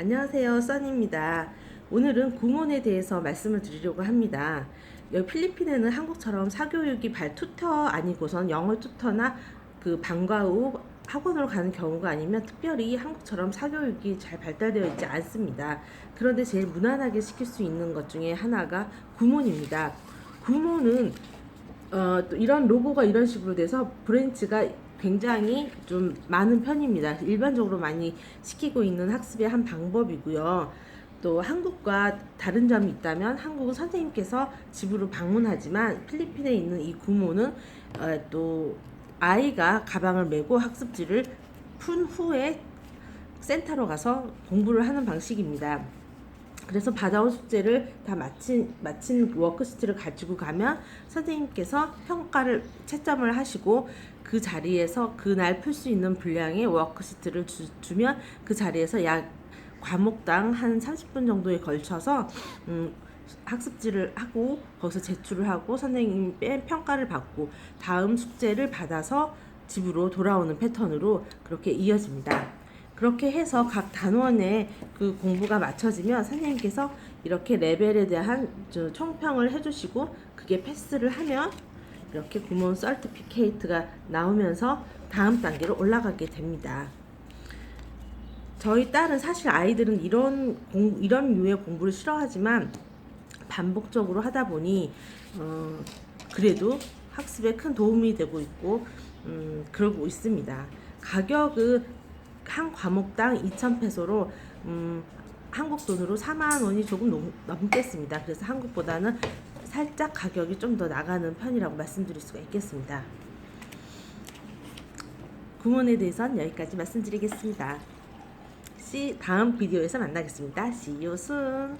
안녕하세요, 써니입니다. 오늘은 구몬에 대해서 말씀을 드리려고 합니다. 여기 필리핀에는 한국처럼 사교육이 발 투터 아니고선 영어 투터나 그 방과 후 학원으로 가는 경우가 아니면 특별히 한국처럼 사교육이 잘 발달되어 있지 않습니다. 그런데 제일 무난하게 시킬 수 있는 것 중에 하나가 구몬입니다. 구몬은 어, 또 이런 로고가 이런 식으로 돼서 브랜치가 굉장히 좀 많은 편입니다. 일반적으로 많이 시키고 있는 학습의 한 방법이고요. 또 한국과 다른 점이 있다면 한국은 선생님께서 집으로 방문하지만 필리핀에 있는 이 구모는 어, 또 아이가 가방을 메고 학습지를 푼 후에 센터로 가서 공부를 하는 방식입니다. 그래서 받아온 숙제를 다 마친 마친 워크시트를 가지고 가면 선생님께서 평가를 채점을 하시고 그 자리에서 그날 풀 수 있는 분량의 워크시트를 주, 주면 그 자리에서 약 과목당 한 30분 정도에 걸쳐서 음, 학습지를 하고 거기서 제출을 하고 선생님의 평가를 받고 다음 숙제를 받아서 집으로 돌아오는 패턴으로 그렇게 이어집니다. 그렇게 해서 각 단원의 그 공부가 맞춰지면 선생님께서 이렇게 레벨에 대한 저 총평을 해주시고 그게 패스를 하면 이렇게 구몬 서티피케이트가 나오면서 다음 단계로 올라가게 됩니다. 저희 딸은 사실 아이들은 이런 공, 이런 류의 공부를 싫어하지만 반복적으로 하다 보니 어, 그래도 학습에 큰 도움이 되고 있고 음, 그러고 있습니다. 가격은 한 과목당 2,000페소로 음, 한국 돈으로 4만 원이 조금 넘, 넘겠습니다. 그래서 한국보다는 살짝 가격이 좀 더 나가는 편이라고 말씀드릴 수가 있겠습니다. 구몬에 대해서는 여기까지 말씀드리겠습니다. 다음 비디오에서 만나겠습니다. See you soon.